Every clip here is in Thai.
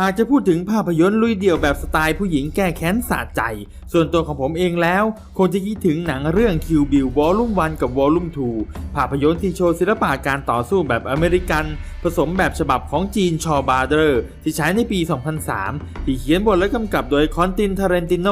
หากจะพูดถึงภาพยนตร์ลุยเดี่ยวแบบสไตล์ผู้หญิงแก้แค้นสะใจ ส่วนตัวของผมเองแล้ว คงจะคิดถึงหนังเรื่อง Kill Bill Volume 1 กับ Volume 2 ภาพยนตร์ที่โชว์ศิลปะการต่อสู้แบบอเมริกัน ผสมแบบฉบับของจีนชอบาร์เดอร์ ที่ใช้ในปี 2003 ที่เขียนบทและกำกับโดยคอนตินทาเรนติโน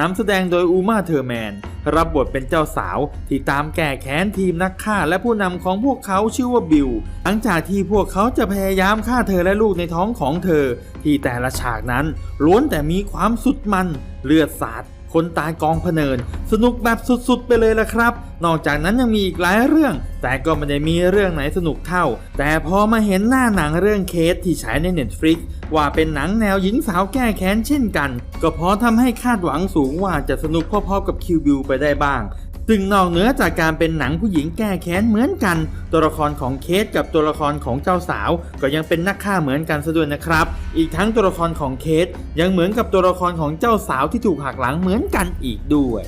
นำแสดงโดยอูมาเทอร์แมน รับบทเป็นเจ้าสาว ที่ตามแก้แค้นทีมนักฆ่าและผู้นำของพวกเขาชื่อว่าบิลหลังจากที่พวกเขาจะพยายามฆ่าเธอและลูกในท้องของเธอที่แต่ละฉากนั้นล้วนแต่มีความสุดมันเลือดสาดคนตายกองพเนิน สนุกแบบสุดๆไปเลยละครับ นอกจากนั้นยังมีอีกหลายเรื่อง แต่ก็ไม่ได้มีเรื่องไหนสนุกเท่า แต่พอมาเห็นหน้าหนังเรื่องเคสที่ฉายใน Netflix ว่าเป็นหนังแนวหญิงสาวแก้แค้นเช่นกัน ก็พอทำให้คาดหวังสูงว่าจะสนุกพอๆกับคิวบิวไปได้บ้าง ซึ่งนอกเหนือจากการเป็นหนังผู้หญิงแก้แค้นเหมือนกัน ตัวละครของเคสกับตัวละครของเจ้าสาว ก็ยังเป็นนักฆ่าเหมือนกันซะด้วยนะครับ อีกทั้งตัวละครของเคสยังเหมือนกับตัวละครของเจ้าสาวที่ถูกหักหลังเหมือนกันอีกด้วย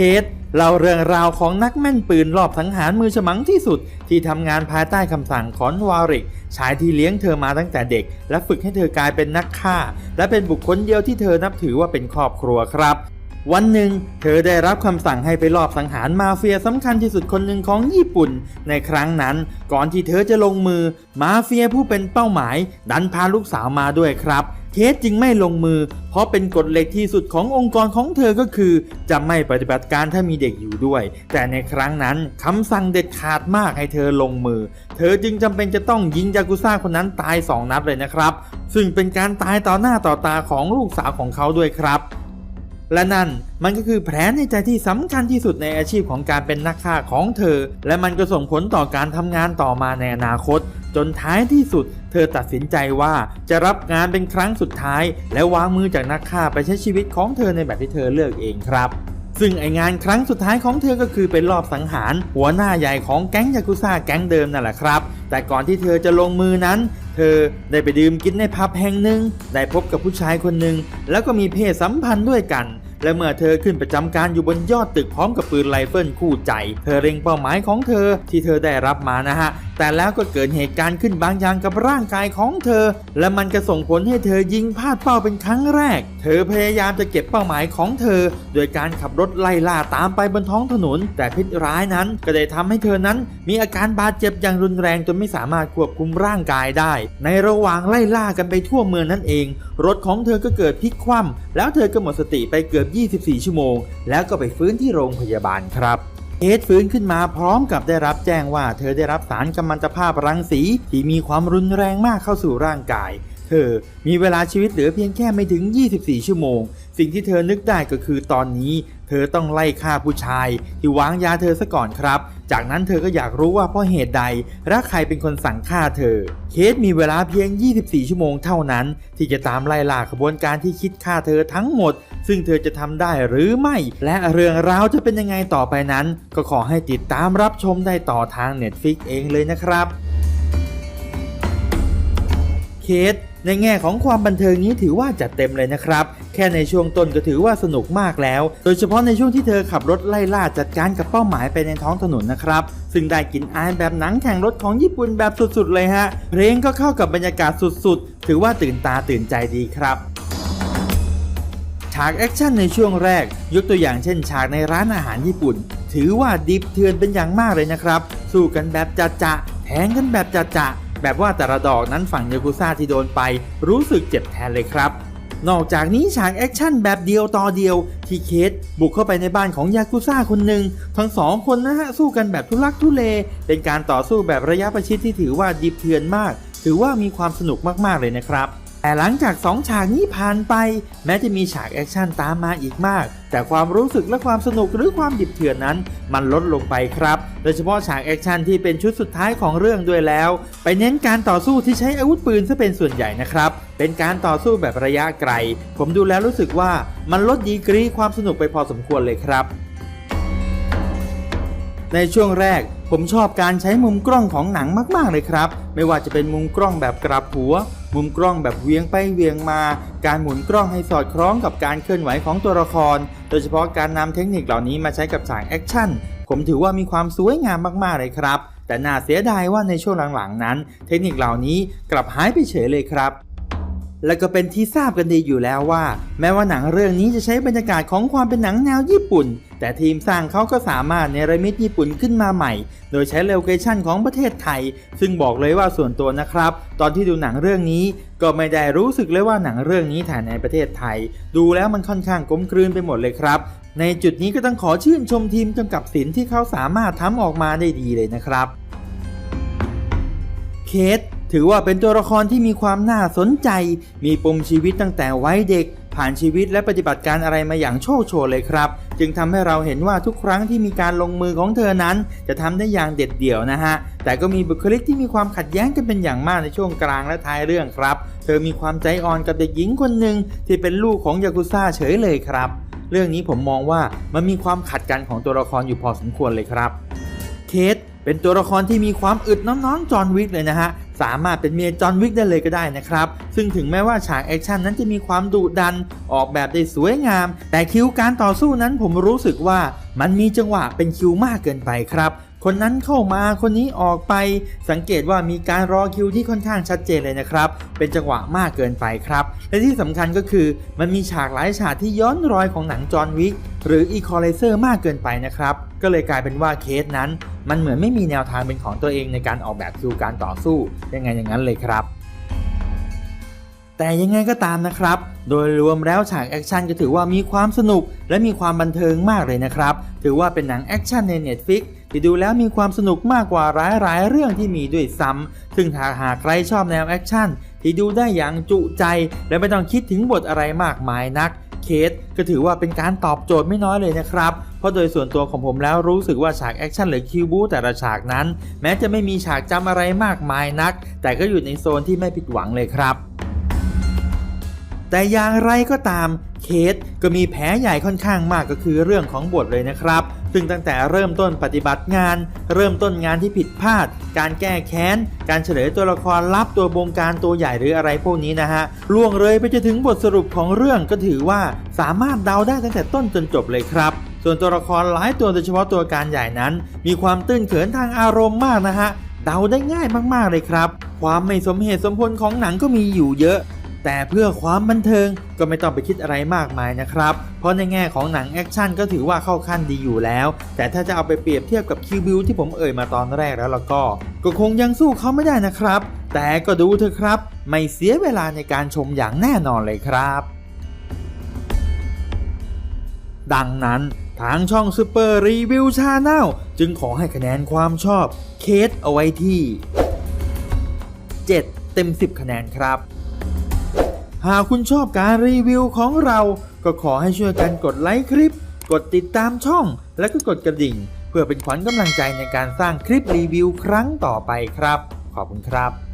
เคสเล่าเรื่องราวของนักแม่นปืนรอบสังหารมือฉมังที่สุด ที่ทำงานภายใต้คำสั่งของวาริกชายที่เลี้ยงเธอมาตั้งแต่เด็ก และฝึกให้เธอกลายเป็นนักฆ่า และเป็นบุคคลเดียวที่เธอนับถือว่าเป็นครอบครัวครับ วันหนึ่ง เธอได้รับคำสั่งให้ไปลอบสังหารมาเฟียสำคัญที่สุดคนหนึ่งของญี่ปุ่น ในครั้งนั้น ก่อนที่เธอจะลงมือ มาเฟียผู้เป็นเป้าหมาย ดันพาลูกสาวมาด้วยครับ เคสจึงไม่ลงมือ เพราะเป็นกฎเหล็กที่สุดขององค์กรของเธอก็คือ จะไม่ปฏิบัติการถ้ามีเด็กอยู่ด้วย แต่ในครั้งนั้นคำสั่งเด็ดขาดมากให้เธอลงมือ เธอจึงจำเป็นจะต้องยิงยากุซ่าคนนั้นตายสองนัดเลยนะครับ ซึ่งเป็นการตายต่อหน้าต่อตาของลูกสาวของเขาด้วยครับและนั่นมันก็คือแผนในใจที่สำคัญที่สุดในอาชีพของการเป็นนักฆ่าของเธอ และมันก็ส่งผลต่อการทำงานต่อมาในอนาคต จนท้ายที่สุด เธอตัดสินใจว่าจะรับงานเป็นครั้งสุดท้าย และวางมือจากนักฆ่าไปใช้ชีวิตของเธอในแบบที่เธอเลือกเองครับ ซึ่งไองานครั้งสุดท้ายของเธอก็คือเป็นรอบสังหาร หัวหน้าใหญ่ของแก๊งยากุซ่าแก๊งเดิมนั่นแหละครับ แต่ก่อนที่เธอจะลงมือนั้น เธอได้ไปดื่มกินในพับแห่งหนึ่งได้พบกับผู้ชายคนหนึ่งแล้วก็มีเพศสัมพันธ์ด้วยกัน และเมื่อเธอขึ้นประจำการอยู่บนยอดตึกพร้อมกับปืนไรเฟิลคู่ใจ เธอเล็งเป้าหมายของเธอที่เธอได้รับมานะฮะ แต่แล้วก็เกิดเหตุการณ์ขึ้นบางอย่างกับร่างกายของเธอ และมันก็ส่งผลให้เธอยิงพลาดเป้าเป็นครั้งแรก เธอพยายามจะเก็บเป้าหมายของเธอ โดยการขับรถไล่ล่าตามไปบนท้องถนน แต่พิษร้ายนั้นก็ได้ทำให้เธอนั้น มีอาการบาดเจ็บอย่างรุนแรงจนไม่สามารถควบคุมร่างกายได้ ในระหว่างไล่ล่ากันไปทั่วเมืองนั่นเอง รถของเธอก็เกิดพลิกคว่ำแล้วเธอก็หมดสติไปเกือบ24 ชั่วโมง แล้วก็ไปฟื้นที่โรงพยาบาลครับเอสฟื้นขึ้นมาพร้อมกับได้รับแจ้งว่าเธอได้รับสารกัมมันตภาพรังสีที่มีความรุนแรงมากเข้าสู่ร่างกาย เธอมีเวลาชีวิตเหลือเพียงแค่ไม่ถึง 24 ชั่วโมง สิ่งที่เธอนึกได้ก็คือตอนนี้ เธอต้องไล่ฆ่าผู้ชาย ที่วางยาเธอซะก่อนครับ จากนั้นเธอก็อยากรู้ว่าเพราะเหตุใดและใครเป็นคนสั่งฆ่าเธอ เคสมีเวลาเพียง 24 ชั่วโมงเท่านั้น ที่จะตามไล่ล่าขบวนการที่คิดฆ่าเธอทั้งหมด ซึ่งเธอจะทำได้หรือไม่ และเรื่องราวจะเป็นยังไงต่อไปนั้น ก็ขอให้ติดตามรับชมได้ต่อทาง Netflix เองเลยนะครับ เคส ในแง่ของความบันเทิงนี้ถือว่าจัดเต็มเลยนะครับ แค่ในช่วงต้นก็ถือว่าสนุกมากแล้ว โดยเฉพาะในช่วงที่เธอขับรถไล่ล่าจัดการกับเป้าหมายไปในท้องถนนนะครับ ซึ่งได้กลินอายแบบหนังแข่งรถของญี่ปุ่นแบบสุดๆเลยฮะ เพลงก็เข้ากับบรรยากาศสุดๆ ถือว่าตื่นตาตื่นใจดีครับฉากแอคชั่นในช่วงแรก ยกตัวอย่างเช่นฉากในร้านอาหารญี่ปุ่น ถือว่าดิบเถื่อนเป็นอย่างมากเลยนะครับ สู้กันแบบจะจะๆแทงกันแบบจะจะๆ แบบว่าแต่ละดอกนั้นฝั่งยากุซ่าที่โดนไปรู้สึกเจ็บแทนเลยครับ นอกจากนี้ฉากแอคชั่นแบบเดียวต่อเดียว ที่เคสบุกเข้าไปในบ้านของยากุซ่าคนหนึ่งทั้งสองคนนะฮะสู้กันแบบทุลักทุเล เป็นการต่อสู้แบบระยะประชิดที่ถือว่าดิบเถื่อนมาก ถือว่ามีความสนุกมากๆเลยนะครับ แต่หลังจาก 2 ฉากนี้ผ่านไป แม้จะมีฉากแอคชั่นตามมาอีกมาก แต่ความรู้สึกและความสนุกหรือความดิบเถื่อนนั้น มันลดลงไปครับ โดยเฉพาะฉากแอคชั่นที่เป็นชุดสุดท้ายของเรื่องด้วยแล้ว ไปเน้นการต่อสู้ที่ใช้อาวุธปืนซะเป็นส่วนใหญ่นะครับ เป็นการต่อสู้แบบระยะไกล ผมดูแล้วรู้สึกว่ามันลดดีกรีความสนุกไปพอสมควรเลยครับ ในช่วงแรกผมชอบการใช้มุมกล้องของหนังมากๆเลยครับ ไม่ว่าจะเป็นมุมกล้องแบบกลับหัว มุมกล้องแบบเวียงไปเวียงมา การหมุนกล้องให้สอดคล้องกับการเคลื่อนไหวของตัวละคร โดยเฉพาะการนำเทคนิคเหล่านี้มาใช้กับฉากแอคชั่น ผมถือว่ามีความสวยงามมากๆเลยครับ แต่น่าเสียดายว่าในช่วงหลังๆนั้น เทคนิคเหล่านี้กลับหายไปเฉยเลยครับและก็เป็นที่ทราบกันดีอยู่แล้วว่า แม้ว่าหนังเรื่องนี้จะใช้บรรยากาศของความเป็นหนังแนวญี่ปุ่น แต่ทีมสร้างเขาก็สามารถเนรมิตญี่ปุ่นขึ้นมาใหม่ โดยใช้โลเคชั่นของประเทศไทย ซึ่งบอกเลยว่าส่วนตัวนะครับ ตอนที่ดูหนังเรื่องนี้ก็ไม่ได้รู้สึกเลยว่าหนังเรื่องนี้ถ่ายในประเทศไทย ดูแล้วมันค่อนข้างกลมกลืนไปหมดเลยครับ ในจุดนี้ก็ต้องขอชื่นชมทีมกำกับศิลป์ที่เขาสามารถทำออกมาได้ดีเลยนะครับ เคสถือว่าเป็นตัวละครที่มีความน่าสนใจ มีปมชีวิตตั้งแต่วัยเด็ก ผ่านชีวิตและปฏิบัติการอะไรมาอย่างโชคโชนเลยครับ จึงทำให้เราเห็นว่าทุกครั้งที่มีการลงมือของเธอนั้น จะทำได้อย่างเด็ดเดี่ยวนะฮะ แต่ก็มีบุคลิกที่มีความขัดแย้งกันเป็นอย่างมากในช่วงกลางและท้ายเรื่องครับ เธอมีความใจอ่อนกับเด็กหญิงคนหนึ่งที่เป็นลูกของยากุซ่าเฉยเลยครับ เรื่องนี้ผมมองว่ามันมีความขัดกันของตัวละครอยู่พอสมควรเลยครับ เคส เป็นตัวละครที่มีความอึดน้องๆจอห์นวิกเลยนะฮะ สามารถเป็นเมียจอห์นวิกได้เลยก็ได้นะครับ ซึ่งถึงแม้ว่าฉากแอคชั่นนั้นจะมีความดุดัน ออกแบบได้สวยงาม แต่คิวการต่อสู้นั้นผมรู้สึกว่ามันมีจังหวะเป็นคิวมากเกินไปครับ คนนั้นเข้ามาคนนี้ออกไปสังเกตว่ามีการรอคิวที่ค่อนข้างชัดเจนเลยนะครับ เป็นจังหวะมากเกินไปครับ และที่สำคัญก็คือมันมีฉากหลายฉากที่ย้อนรอยของหนังจอห์นวิกหรืออีคอไลเซอร์มากเกินไปนะครับ ก็เลยกลายเป็นว่าเคสนั้น มันเหมือนไม่มีแนวทางเป็นของตัวเองในการออกแบบคิวการต่อสู้ยังไงอย่างนั้นเลยครับแต่ยังไงก็ตามนะครับ โดยรวมแล้วฉากแอคชั่นก็ถือว่ามีความสนุก และมีความบันเทิงมากเลยนะครับ ถือว่าเป็นหนังแอคชั่นใน Netflix ที่ดูแล้วมีความสนุกมากกว่าหลายๆเรื่องที่มีด้วยซ้ำซึ่งถ้าหากใครชอบแนวแอคชั่นที่ดูได้อย่างจุใจ และไม่ต้องคิดถึงบทอะไรมากมายนักเคสก็ถือว่าเป็นการตอบโจทย์ไม่น้อยเลยนะครับ เพราะโดยส่วนตัวของผมแล้วรู้สึกว่าฉากแอคชั่นหรือคิวบูแต่ละฉากนั้น แม้จะไม่มีฉากจำอะไรมากมายนัก แต่ก็อยู่ในโซนที่ไม่ผิดหวังเลยครับ แต่อย่างไรก็ตามเคสก็มีแผลใหญ่ค่อนข้างมากก็คือเรื่องของบทเลยนะครับ ซึ่งตั้งแต่เริ่มต้นปฏิบัติงาน เริ่มต้นงานที่ผิดพลาด การแก้แค้น การเฉลยตัวละครลับตัวบงการตัวใหญ่หรืออะไรพวกนี้นะฮะล่วงเลยไปจนถึงบทสรุปของเรื่องก็ถือว่าสามารถเดาได้ตั้งแต่ต้นจนจบเลยครับส่วนตัวละครหลายตัวโดยเฉพาะตัวการใหญ่นั้น มีความตื้นเขินทางอารมณ์มากนะฮะเดาได้ง่ายมากๆเลยครับ ความไม่สมเหตุสมผลของหนังก็มีอยู่เยอะ แต่เพื่อความบันเทิงก็ไม่ต้องไปคิดอะไรมากมายนะครับ เพราะในแง่ของหนังแอคชั่นก็ถือว่าเข้าขั้นดีอยู่แล้ว แต่ถ้าจะเอาไปเปรียบเทียบกับคิวบิวที่ผมเอ่ยมาตอนแรกแล้วล้วก็ ก็คงยังสู้เขาไม่ได้นะครับ แต่ก็ดูเถอะครับ ไม่เสียเวลาในการชมอย่างแน่นอนเลยครับ ดังนั้นทางช่อง Super Review Channel จึงขอให้คะแนนความชอบเคสเอาไว้ที่ 7 เต็ม 10 คะแนนครับ หากคุณชอบการรีวิวของเรา ก็ขอให้ช่วยกันกดไลค์คลิป กดติดตามช่อง และก็กดกระดิ่ง เพื่อเป็นขวัญกำลังใจในการสร้างคลิปรีวิวครั้งต่อไปครับ ขอบคุณครับ